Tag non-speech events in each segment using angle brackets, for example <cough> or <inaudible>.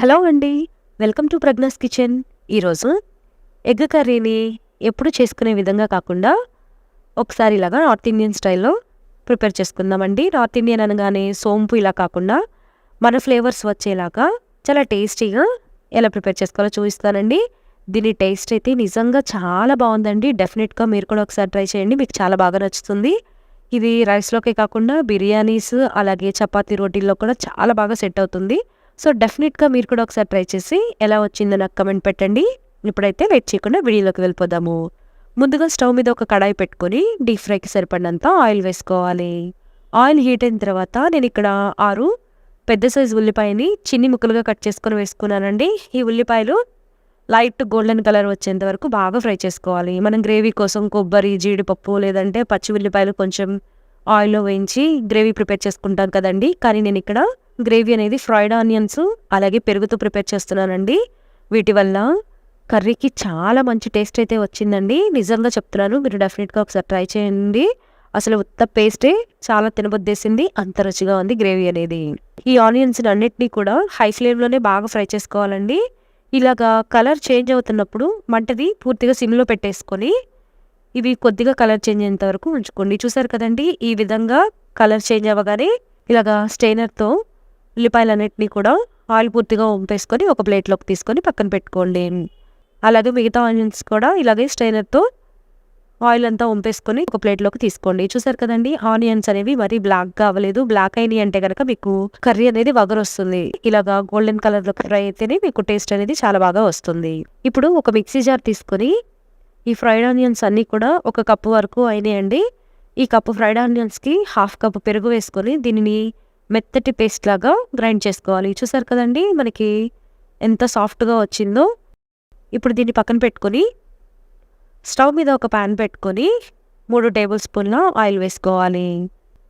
Hello అండి. Welcome to Pragna's kitchen. ఈరోజు egg కర్రీని ఎప్పుడు చేసుకునే విధంగా కాకుండా ఒకసారి ఇలాగా నార్త్ ఇండియన్ స్టైల్లో ప్రిపేర్ చేసుకుందామండి. నార్త్ ఇండియన్ అనగానే సోంపు ఇలా కాకుండా మన ఫ్లేవర్స్ వచ్చేలాగా చాలా టేస్టీగా ఎలా ప్రిపేర్ చేసుకోవాలో చూపిస్తానండి. దీని టేస్ట్ అయితే నిజంగా చాలా బాగుందండి. డెఫినెట్గా మీరు కూడా ఒకసారి ట్రై చేయండి. మీకు చాలా బాగా నచ్చుతుంది. ఇది రైస్లోకే కాకుండా బిర్యానీస్ అలాగే చపాతీ రోటీల్లో కూడా చాలా బాగా సెట్ అవుతుంది. సో డెఫినెట్గా మీరు కూడా ఒకసారి ట్రై చేసి ఎలా వచ్చిందో నాకు కమెంట్ పెట్టండి. ఇప్పుడైతే వెయిట్ చేయకుండా వీడియోలోకి వెళ్ళిపోదాము. ముందుగా స్టవ్ మీద ఒక కడాయి పెట్టుకొని డీప్ ఫ్రైకి సరిపడినంత ఆయిల్ వేసుకోవాలి. ఆయిల్ హీట్ అయిన తర్వాత నేను ఇక్కడ ఆరు పెద్ద సైజు ఉల్లిపాయని చిన్ని ముక్కలుగా కట్ చేసుకొని వేసుకున్నానండి. ఈ ఉల్లిపాయలు లైట్ గోల్డెన్ కలర్ వచ్చేంత వరకు బాగా ఫ్రై చేసుకోవాలి. మనం గ్రేవీ కోసం కొబ్బరి జీడిపప్పు లేదంటే పచ్చి ఉల్లిపాయలు కొంచెం ఆయిల్లో వేయించి గ్రేవీ ప్రిపేర్ చేసుకుంటాను కదండి. కానీ నేను ఇక్కడ గ్రేవీ అనేది ఫ్రైడ్ ఆనియన్స్ అలాగే పెరుగుతో ప్రిపేర్ చేస్తున్నానండి. వీటి వల్ల కర్రీకి చాలా మంచి టేస్ట్ అయితే వచ్చిందండి. నిజంగా చెప్తున్నాను మీరు డెఫినెట్గా ఒకసారి ట్రై చేయండి. అసలు ఉత్త పేస్టే చాలా తినబొద్దేసింది అంత రుచిగా ఉంది గ్రేవీ అనేది. ఈ ఆనియన్స్ అన్నిటినీ కూడా హై ఫ్లేమ్లోనే బాగా ఫ్రై చేసుకోవాలండి. ఇలాగా కలర్ చేంజ్ అవుతున్నప్పుడు మంటది పూర్తిగా సిమ్లో పెట్టేసుకొని ఇవి కొద్దిగా కలర్ చేంజ్ అయ్యేంత వరకు ఉంచుకోండి. చూసారు కదండి ఈ విధంగా కలర్ చేంజ్ అవ్వగానే ఇలాగా స్టెయినర్తో ఉల్లిపాయలన్నింటినీ కూడా ఆయిల్ పూర్తిగా వంపేసుకొని ఒక ప్లేట్లోకి తీసుకొని పక్కన పెట్టుకోండి. అలాగే మిగతా ఆనియన్స్ కూడా ఇలాగే స్ట్రైనర్తో ఆయిల్ అంతా వంపేసుకొని ఒక ప్లేట్లోకి తీసుకోండి. చూసారు కదండి ఆనియన్స్ అనేవి మరీ బ్లాక్గా అవ్వలేదు. బ్లాక్ అయినాయి అంటే కనుక మీకు కర్రీ అనేది వగరు వస్తుంది ఇలాగా గోల్డెన్ కలర్లో ఫ్రై అయితేనే మీకు టేస్ట్ అనేది చాలా బాగా వస్తుంది. ఇప్పుడు ఒక మిక్సీ జార్ తీసుకొని ఈ ఫ్రైడ్ ఆనియన్స్ అన్నీ కూడా ఒక కప్పు వరకు అయినాయండి. ఈ కప్పు ఫ్రైడ్ ఆనియన్స్కి హాఫ్ కప్ పెరుగు వేసుకొని దీనిని మెత్తటి పేస్ట్ లాగా గ్రైండ్ చేసుకోవాలి. చూసారు కదండి మనకి ఎంత సాఫ్ట్గా వచ్చిందో. ఇప్పుడు దీన్ని పక్కన పెట్టుకొని స్టవ్ మీద ఒక ప్యాన్ పెట్టుకొని మూడు టేబుల్ స్పూన్ల ఆయిల్ వేసుకోవాలి.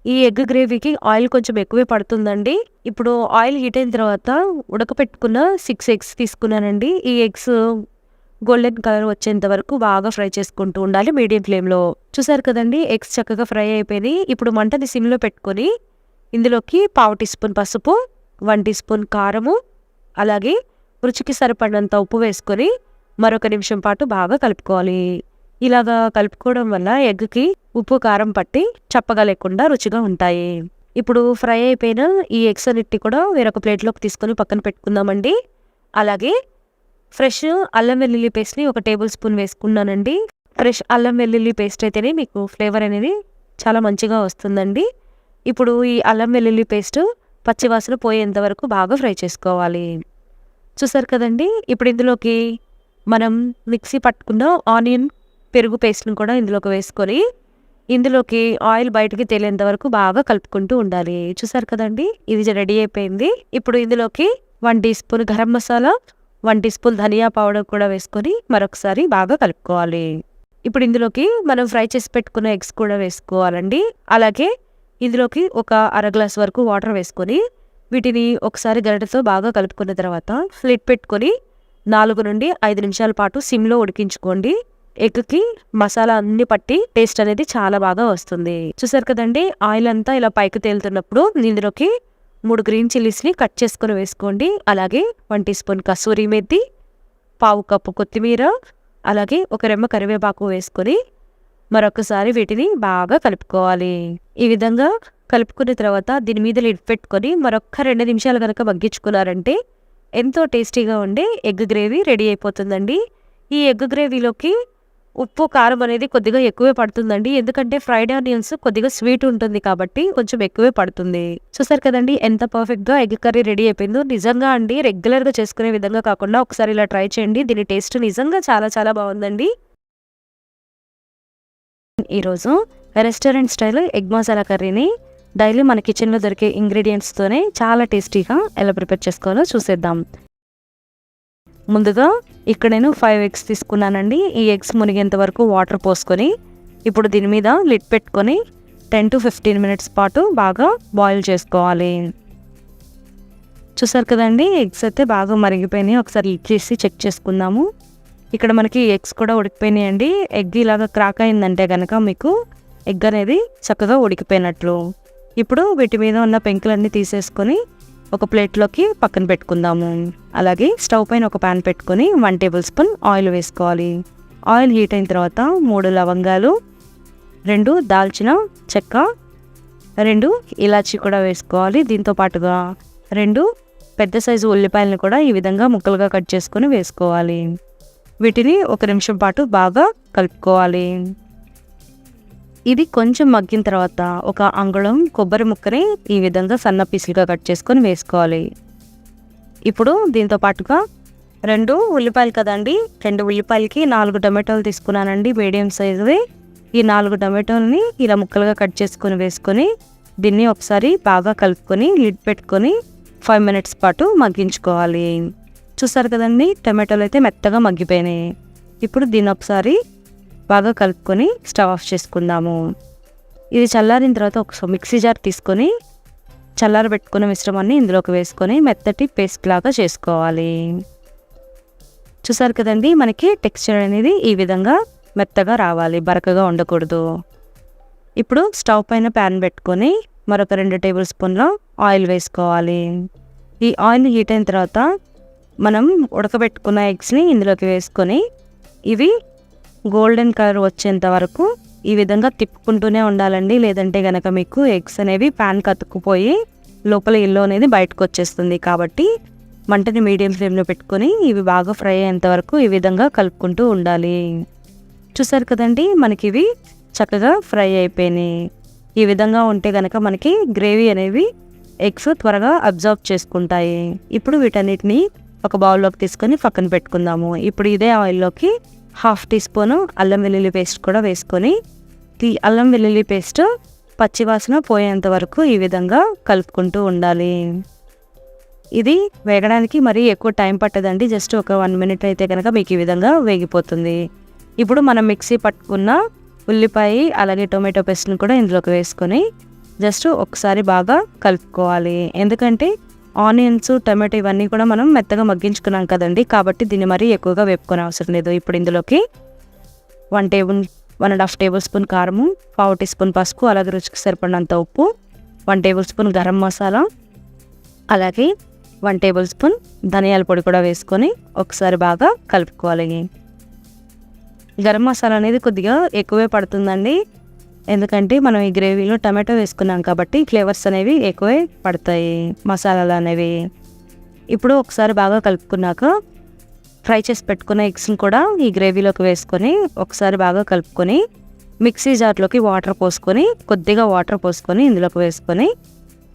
ఈ ఎగ్ గ్రేవీకి ఆయిల్ కొంచెం ఎక్కువే పడుతుందండి. ఇప్పుడు ఆయిల్ హీట్ అయిన తర్వాత ఉడకపెట్టుకున్న సిక్స్ ఎగ్స్ తీసుకున్నానండి. ఈ ఎగ్స్ గోల్డెన్ కలర్ వచ్చేంత వరకు బాగా ఫ్రై చేసుకుంటూ ఉండాలి మీడియం ఫ్లేమ్లో చూసారు కదండి ఎగ్స్ చక్కగా ఫ్రై అయిపోయినాయి. ఇప్పుడు మంటని సిమ్లో పెట్టుకొని ఇందులోకి పావు టీ స్పూన్ పసుపు వన్ టీ స్పూన్ కారము అలాగే రుచికి సరిపడినంత ఉప్పు వేసుకొని మరొక నిమిషం పాటు బాగా కలుపుకోవాలి. ఇలాగా కలుపుకోవడం వల్ల ఎగ్కి ఉప్పు కారం పట్టి చప్పగా లేకుండా రుచిగా ఉంటాయి. ఇప్పుడు ఫ్రై అయిపోయిన ఈ ఎగ్స్ అన్నిటి కూడా వేరొక ప్లేట్లోకి తీసుకొని పక్కన పెట్టుకుందామండి. అలాగే ఫ్రెష్ అల్లం వెల్లుల్లి పేస్ట్ని ఒక టేబుల్ స్పూన్ వేసుకున్నానండి. ఫ్రెష్ అల్లం వెల్లుల్లి పేస్ట్ అయితేనే మీకు ఫ్లేవర్ అనేది చాలా మంచిగా వస్తుందండి. ఇప్పుడు ఈ అల్లం వెల్లుల్లి పేస్ట్ పచ్చివాసన పోయేంత వరకు బాగా ఫ్రై చేసుకోవాలి. చూసారు కదండి? ఇప్పుడు ఇందులోకి మనం మిక్సీ పట్టుకున్న ఆనియన్ పెరుగు పేస్ట్ని కూడా ఇందులోకి వేసుకొని ఇందులోకి ఆయిల్ బయటకి తేలేంత వరకు బాగా కలుపుకుంటూ ఉండాలి. చూసారు కదండి? ఇది రెడీ అయిపోయింది. ఇప్పుడు ఇందులోకి one teaspoon garam masala one teaspoon ధనియా పౌడర్ కూడా వేసుకొని మరొకసారి బాగా కలుపుకోవాలి. ఇప్పుడు ఇందులోకి మనం ఫ్రై చేసి పెట్టుకున్న ఎగ్స్ కూడా వేసుకోవాలండి. అలాగే ఇందులోకి ఒక అర గ్లాస్ వరకు వాటర్ వేసుకొని వీటిని ఒకసారి గరిటతో బాగా కలుపుకున్న తర్వాత ఫ్లిట్ పెట్టుకొని నాలుగు నుండి ఐదు నిమిషాల పాటు సిమ్లో ఉడికించుకోండి. ఎగ్కి మసాలా అన్ని పట్టి టేస్ట్ అనేది చాలా బాగా వస్తుంది. చూసారు కదండి ఆయిల్ అంతా ఇలా పైకి తేలుతున్నప్పుడు ఇందులోకి మూడు గ్రీన్ చిల్లీస్ని కట్ చేసుకొని వేసుకోండి. అలాగే one teaspoon kasuri methi పావు కప్పు కొత్తిమీర అలాగే ఒక రెమ్మ కరివేపాకు వేసుకొని మరొకసారి వీటిని బాగా కలుపుకోవాలి. ఈ విధంగా కలుపుకున్న తర్వాత దీని మీద లిడ్ పెట్టుకొని మరొక్క రెండు నిమిషాలు కనుక మగ్గించుకున్నారంటే ఎంతో టేస్టీగా ఉండే ఎగ్ గ్రేవీ రెడీ అయిపోతుందండి. ఈ ఎగ్ గ్రేవీలోకి ఉప్పు కారం అనేది కొద్దిగా ఎక్కువే పడుతుందండి. ఎందుకంటే ఫ్రైడ్ ఆనియన్స్ కొద్దిగా స్వీట్ ఉంటుంది కాబట్టి కొంచెం ఎక్కువే పడుతుంది. చూసారు కదండి ఎంత పర్ఫెక్ట్గా ఎగ్ కర్రీ రెడీ అయిపోయిందో. నిజంగా అండి రెగ్యులర్గా చేసుకునే విధంగా కాకుండా ఒకసారి ఇలా ట్రై చేయండి. దీని టేస్ట్ నిజంగా చాలా చాలా బాగుందండి. ఈరోజు రెస్టారెంట్ స్టైల్ ఎగ్ మసాలా కర్రీని డైలీ మన కిచెన్లో దొరికే ఇంగ్రీడియంట్స్తోనే చాలా టేస్టీగా ఎలా ప్రిపేర్ చేసుకోవాలో చూసేద్దాం. ముందుగా ఇక్కడ నేను ఫైవ్ ఎగ్స్ తీసుకున్నానండి. ఈ ఎగ్స్ మునిగేంత వరకు వాటర్ పోసుకొని ఇప్పుడు దీని మీద లిడ్ పెట్టుకొని టెన్ టు ఫిఫ్టీన్ మినిట్స్ పాటు బాగా బాయిల్ చేసుకోవాలి. చూసారు కదండి ఎగ్స్ అయితే బాగా మరిగిపోయినాయి. ఒకసారి లిడ్ చేసి చెక్ చేసుకుందాము. ఇక్కడ మనకి ఎగ్స్ కూడా ఉడికిపోయినాయండి. ఎగ్ ఇలాగా క్రాక్ అయిందంటే కనుక మీకు ఎగ్ అనేది చక్కగా ఉడికిపోయినట్లు. ఇప్పుడు వీటి మీద ఉన్న పెంకులన్నీ తీసేసుకొని ఒక ప్లేట్లోకి పక్కన పెట్టుకుందాము. అలాగే స్టవ్ పైన ఒక ప్యాన్ పెట్టుకొని వన్ టేబుల్ స్పూన్ ఆయిల్ వేసుకోవాలి. ఆయిల్ హీట్ అయిన తర్వాత మూడు లవంగాలు రెండు దాల్చిన చెక్క రెండు ఇలాచి కూడా వేసుకోవాలి. దీంతో పాటుగా రెండు పెద్ద సైజు ఉల్లిపాయలను కూడా ఈ విధంగా ముక్కలుగా కట్ చేసుకొని వేసుకోవాలి. వీటిని ఒక నిమిషం పాటు బాగా కలుపుకోవాలి. ఇది కొంచెం మగ్గిన తర్వాత ఒక అంగుళం కొబ్బరి ముక్కని ఈ విధంగా సన్న పీసులుగా కట్ చేసుకొని వేసుకోవాలి. ఇప్పుడు దీంతో పాటుగా రెండు ఉల్లిపాయలు కదండి రెండు ఉల్లిపాయలకి నాలుగు టమాటోలు తీసుకున్నానండి మీడియం సైజువి. ఈ నాలుగు టమాటోలని ఇలా ముక్కలుగా కట్ చేసుకొని వేసుకొని దీన్ని ఒకసారి బాగా కలుపుకొని లిడ్ పెట్టుకొని ఫైవ్ మినిట్స్ పాటు మగ్గించుకోవాలి. చూస్తారు కదండి టమాటోలు అయితే మెత్తగా మగ్గిపోయినాయి. ఇప్పుడు దీన్ని ఒకసారి బాగా కలుపుకొని స్టవ్ ఆఫ్ చేసుకుందాము. ఇది చల్లారిన తర్వాత ఒక మిక్సీ జార్ తీసుకొని చల్లారబెట్టుకున్న మిశ్రమాన్ని ఇందులోకి వేసుకొని మెత్తటి పేస్ట్ లాగా చేసుకోవాలి. చూసారు కదండి మనకి టెక్స్చర్ అనేది ఈ విధంగా మెత్తగా రావాలి బరకగా ఉండకూడదు. ఇప్పుడు స్టవ్ పైన ప్యాన్ పెట్టుకొని మరొక రెండు టేబుల్ స్పూన్ల ఆయిల్ వేసుకోవాలి. ఈ ఆయిల్ హీట్ అయిన తర్వాత మనం ఉడకబెట్టుకున్న ఎగ్స్ని ఇందులోకి వేసుకొని ఇవి గోల్డెన్ కలర్ వచ్చేంత వరకు ఈ విధంగా తిప్పుకుంటూనే ఉండాలండి. లేదంటే గనక మీకు ఎగ్స్ అనేవి ప్యాన్ కతుక్కుపోయి లోపల ఇల్లు అనేది బయటకు వచ్చేస్తుంది. కాబట్టి మంటని మీడియం ఫ్లేమ్లో పెట్టుకొని ఇవి బాగా ఫ్రై అయ్యేంత వరకు ఈ విధంగా కలుపుకుంటూ ఉండాలి. చూసారు కదండి మనకి ఇవి చక్కగా ఫ్రై అయిపోయినాయి. ఈ విధంగా ఉంటే కనుక మనకి గ్రేవీ అనేవి ఎగ్స్ త్వరగా అబ్జర్వ్ చేసుకుంటాయి. ఇప్పుడు వీటన్నిటిని ఒక బౌల్లోకి తీసుకొని పక్కన పెట్టుకుందాము. ఇప్పుడు ఇదే ఆయిల్లోకి హాఫ్ టీ స్పూను అల్లం వెల్లుల్లి పేస్ట్ కూడా వేసుకొని తీ అల్లం వెల్లుల్లి పేస్ట్ పచ్చివాసన పోయేంత వరకు ఈ విధంగా కలుపుకుంటూ ఉండాలి. ఇది వేగడానికి మరీ ఎక్కువ టైం పట్టదండి. జస్ట్ ఒక వన్ మినిట్ అయితే కనుక మీకు ఈ విధంగా వేగిపోతుంది. ఇప్పుడు మనం మిక్సీ పట్టుకున్న ఉల్లిపాయ అలాగే టొమాటో పేస్ట్ని కూడా ఇందులోకి వేసుకొని జస్ట్ ఒకసారి బాగా కలుపుకోవాలి. ఎందుకంటే ఆనియన్స్ టమాటో ఇవన్నీ కూడా మనం మెత్తగా మగ్గించుకున్నాం కదండి. కాబట్టి దీన్ని మరీ ఎక్కువగా వేపుకునే అవసరం లేదు. ఇప్పుడు ఇందులోకి one table one and half tablespoon కారము పావు టీ స్పూన్ పసుపు అలాగే రుచికి సరిపడినంత ఉప్పు one tablespoon garam masala అలాగే వన్ టేబుల్ స్పూన్ ధనియాల పొడి కూడా వేసుకొని ఒకసారి బాగా కలుపుకోవాలి. గరం మసాలా అనేది కొద్దిగా ఎక్కువే పడుతుందండి. ఎందుకంటే మనం ఈ గ్రేవీలో టమాటో వేసుకున్నాం కాబట్టి ఫ్లేవర్స్ అనేవి ఎక్కువే పడతాయి మసాలాలు అనేవి. ఇప్పుడు ఒకసారి బాగా కలుపుకున్నాక ఫ్రై చేసి పెట్టుకున్న ఎగ్స్ని కూడా ఈ గ్రేవీలోకి వేసుకొని ఒకసారి బాగా కలుపుకొని మిక్సీ జార్లోకి వాటర్ పోసుకొని కొద్దిగా వాటర్ పోసుకొని ఇందులోకి వేసుకొని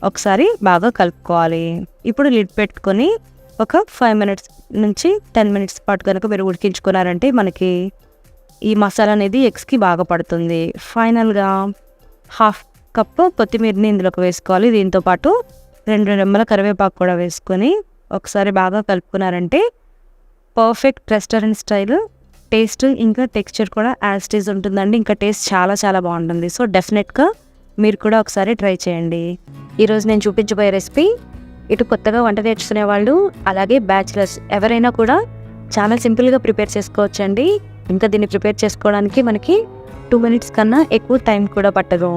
ఒకసారి బాగా కలుపుకోవాలి. ఇప్పుడు లిడ్ పెట్టుకొని ఒక ఫైవ్ మినిట్స్ నుంచి టెన్ మినిట్స్ పాటు కనుక మీరు ఉడికించుకున్నారంటే మనకి ఈ మసాలా అనేది ఎగ్స్కి బాగా పడుతుంది. ఫైనల్గా హాఫ్ కప్పు కొత్తిమీరని ఇందులోకి వేసుకోవాలి. దీంతో పాటు రెండు రెమ్మల కరివేపాకు కూడా వేసుకొని ఒకసారి బాగా కలుపుకున్నారంటే పర్ఫెక్ట్ రెస్టారెంట్ స్టైల్ టేస్ట్ ఇంకా టెక్స్చర్ కూడా యాజ్ టీజ్ ఉంటుందండి. ఇంకా టేస్ట్ చాలా చాలా బాగుంటుంది. సో డెఫినెట్గా మీరు కూడా ఒకసారి ట్రై చేయండి. ఈరోజు నేను చూపించబోయే రెసిపీ ఇటు కొత్తగా వంట నేర్చుకునే వాళ్ళు అలాగే బ్యాచిలర్స్ ఎవరైనా కూడా చాలా సింపుల్గా ప్రిపేర్ చేసుకోవచ్చండి. ఇంకా దీన్ని ప్రిపేర్ చేసుకోవడానికి మనకి టూ మినిట్స్ కన్నా ఎక్కువ టైం కూడా పట్టదు.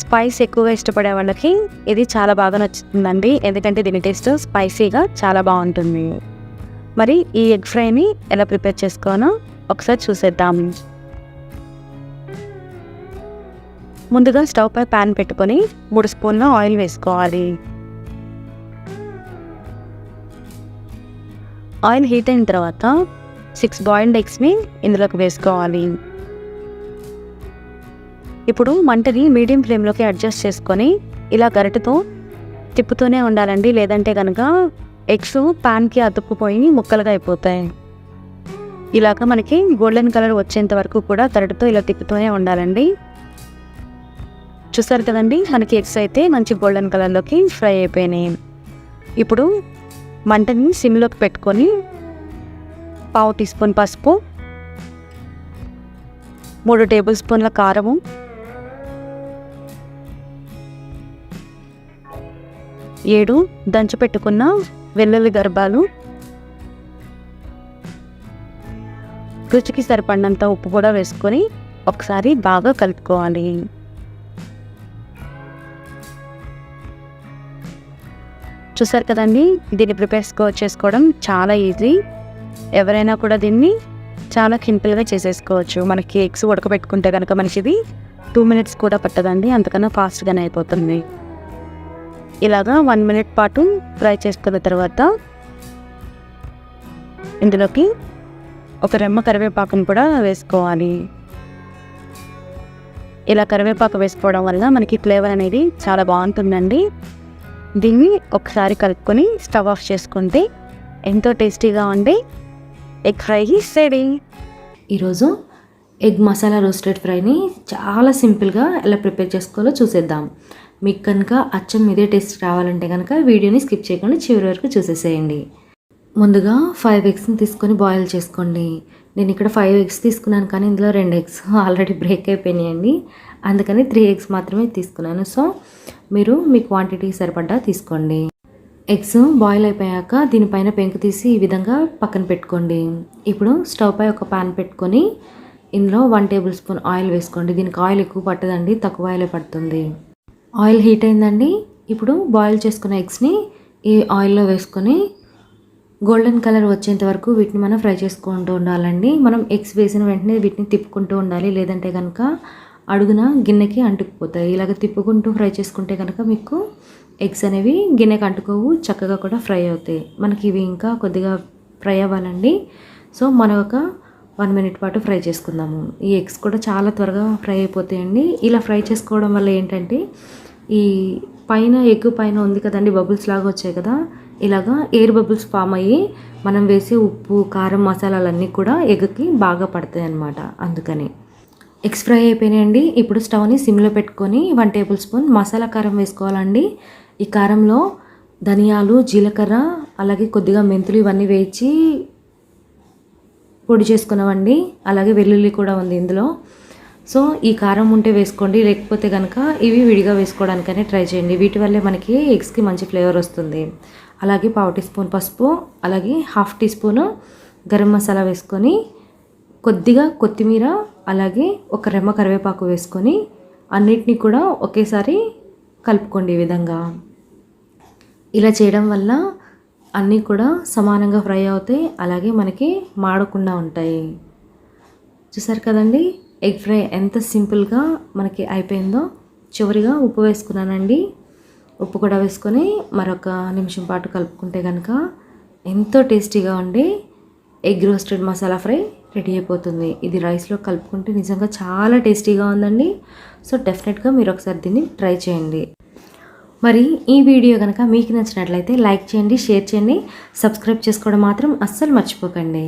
స్పైస్ ఎక్కువగా ఇష్టపడే వాళ్ళకి ఇది చాలా బాగా నచ్చుతుందండి. ఎందుకంటే దీని టేస్ట్ స్పైసీగా చాలా బాగుంటుంది. మరి ఈ ఎగ్ ఫ్రైని ఎలా ప్రిపేర్ చేసుకోవాలో ఒకసారి చూసేద్దాం. ముందుగా స్టవ్ పై ప్యాన్ పెట్టుకొని మూడు స్పూన్ల ఆయిల్ వేసుకోవాలి. ఆయిల్ హీట్ అయిన తర్వాత సిక్స్ బాయిల్డ్ ఎగ్స్ని ఇందులోకి వేసుకోవాలి. ఇప్పుడు మంటని మీడియం ఫ్లేమ్లోకి అడ్జస్ట్ చేసుకొని ఇలా గరిటతో తిప్పుతూనే ఉండాలండి. లేదంటే కనుక ఎగ్స్ ప్యాన్కి అతుక్కుపోయి ముక్కలుగా అయిపోతాయి. ఇలాగ మనకి గోల్డెన్ కలర్ వచ్చేంత వరకు కూడా గరిటతో ఇలా తిప్పుతూనే ఉండాలండి. చూసారు కదండి మనకి ఎగ్స్ అయితే మంచి గోల్డెన్ కలర్లోకి ఫ్రై అయిపోయినాయి. ఇప్పుడు మంటని సిమ్లోకి పెట్టుకొని పావు టీ స్పూన్ పసుపు మూడు టేబుల్ స్పూన్ల కారము ఏడు దంచి పెట్టుకున్న వెల్లుల్లి గర్భాలు రుచికి సరిపడినంత ఉప్పు కూడా వేసుకొని ఒకసారి బాగా కలుపుకోవాలి. చూసారు కదండి? దీన్ని ప్రిపేర్ చేసుకోవడం చాలా ఈజీ. ఎవరైనా కూడా దీన్ని చాలా సింపుల్గా చేసేసుకోవచ్చు. మనకి కేక్స్ ఉడకబెట్టుకుంటే కనుక మనకి ఇది టూ మినిట్స్ కూడా పట్టదండి. అంతకన్నా ఫాస్ట్గానే అయిపోతుంది. ఇలాగా వన్ మినిట్ పాటు ఫ్రై చేసుకున్న తర్వాత ఇందులోకి ఒక రెమ్మ కరివేపాకును కూడా వేసుకోవాలి. ఇలా కరివేపాకు వేసుకోవడం వల్ల మనకి ఫ్లేవర్ అనేది చాలా బాగుంటుందండి. దీన్ని ఒకసారి కలుపుకొని స్టవ్ ఆఫ్ చేసుకుంటే ఎంతో టేస్టీగా ఉండి ఎగ్ ఫ్రై రెడీ. ఈరోజు ఎగ్ మసాలా రోస్టెడ్ ఫ్రైని చాలా సింపుల్గా ఎలా ప్రిపేర్ చేసుకోవాలో చూసేద్దాం. మీకు కనుక అచ్చం ఇదే టేస్ట్ రావాలంటే కనుక వీడియోని స్కిప్ చేయకుండా చివరి వరకు చూసేసేయండి. ముందుగా ఫైవ్ ఎగ్స్ని తీసుకొని బాయిల్ చేసుకోండి. నేను ఇక్కడ ఫైవ్ ఎగ్స్ తీసుకున్నాను కానీ ఇందులో రెండు ఎగ్స్ <laughs> ఆల్రెడీ బ్రేక్ అయిపోయినాయండి. అందుకని త్రీ ఎగ్స్ మాత్రమే తీసుకున్నాను. సో మీరు మీ క్వాంటిటీ సరిపడ్డా తీసుకోండి. ఎగ్స్ బాయిల్ అయిపోయాక దీనిపైన పెంకు తీసి ఈ విధంగా పక్కన పెట్టుకోండి. ఇప్పుడు స్టవ్ పై ఒక పాన్ పెట్టుకొని ఇందులో వన్ టేబుల్ స్పూన్ ఆయిల్ వేసుకోండి. దీనికి ఆయిల్ ఎక్కువ పట్టదండి తక్కువ ఆయిలే పడుతుంది. ఆయిల్ హీట్ అయిందండి. ఇప్పుడు బాయిల్ చేసుకున్న ఎగ్స్ని ఈ ఆయిల్లో వేసుకొని గోల్డెన్ కలర్ వచ్చేంత వరకు వీటిని మనం ఫ్రై చేసుకుంటూ ఉండాలండి. మనం ఎగ్స్ వేసిన వెంటనే వీటిని తిప్పుకుంటూ ఉండాలి. లేదంటే కనుక అడుగున గిన్నెకి అంటుకుపోతాయి. ఇలాగ తిప్పుకుంటూ ఫ్రై చేసుకుంటే కనుక మీకు ఎగ్స్ అనేవి గిన్నెకి అంటుకోవు చక్కగా కూడా ఫ్రై అవుతాయి. మనకి ఇవి ఇంకా కొద్దిగా ఫ్రై అవ్వాలండి. సో మనం ఒక వన్ మినిట్ పాటు ఫ్రై చేసుకుందాము. ఈ ఎగ్స్ కూడా చాలా త్వరగా ఫ్రై అయిపోతాయండి. ఇలా ఫ్రై చేసుకోవడం వల్ల ఏంటంటే ఈ పైన ఎగ్ పైన ఉంది కదండి బబుల్స్ లాగా వచ్చాయి కదా ఇలాగా ఎయిర్ బబుల్స్ ఫామ్ అయ్యి మనం వేసే ఉప్పు కారం మసాలాలన్నీ కూడా ఎగ్కి బాగా పడతాయి అన్నమాట. అందుకని ఎగ్స్ ఫ్రై అయిపోయినాయండి. ఇప్పుడు స్టవ్ని సిమ్లో పెట్టుకొని వన్ టేబుల్ స్పూన్ మసాలా కారం వేసుకోవాలండి. ఈ కారంలో ధనియాలు జీలకర్ర అలాగే కొద్దిగా మెంతులు ఇవన్నీ వేయించి పొడి చేసుకున్నామండి. అలాగే వెల్లుల్లి కూడా ఉంది ఇందులో. సో ఈ కారం ఉంటే వేసుకోండి. లేకపోతే కనుక ఇవి విడిగా వేసుకోవడానికనే ట్రై చేయండి. వీటి వల్లే మనకి ఎగ్స్కి మంచి ఫ్లేవర్ వస్తుంది. అలాగే పావు టీ స్పూన్ పసుపు అలాగే half teaspoon garam masala వేసుకొని కొద్దిగా కొత్తిమీర అలాగే ఒక రెమ్మ కరివేపాకు వేసుకొని అన్నిటినీ కూడా ఒకేసారి కలుపుకోండి ఈ విధంగా. ఇలా చేయడం వల్ల అన్నీ కూడా సమానంగా ఫ్రై అవుతాయి అలాగే మనకి మాడకుండా ఉంటాయి. చూసారు కదండి? ఎగ్ ఫ్రై ఎంత సింపుల్గా మనకి అయిపోయిందో చివరిగా ఉప్పు వేసుకున్నానండి. ఉప్పు కూడా వేసుకొని మరొక నిమిషం పాటు కలుపుకుంటే కనుక ఎంతో టేస్టీగా ఉండి egg roasted masala fry ready అయిపోతుంది. ఇది రైస్లో కలుపుకుంటే నిజంగా చాలా టేస్టీగా ఉందండి. సో డెఫినెట్గా మీరు ఒకసారి దీన్ని ట్రై చేయండి. మరి ఈ వీడియో కనుక మీకు నచ్చినట్లయితే లైక్ చేయండి షేర్ చేయండి. సబ్స్క్రైబ్ చేసుకోవడం మాత్రం అస్సలు మర్చిపోకండి.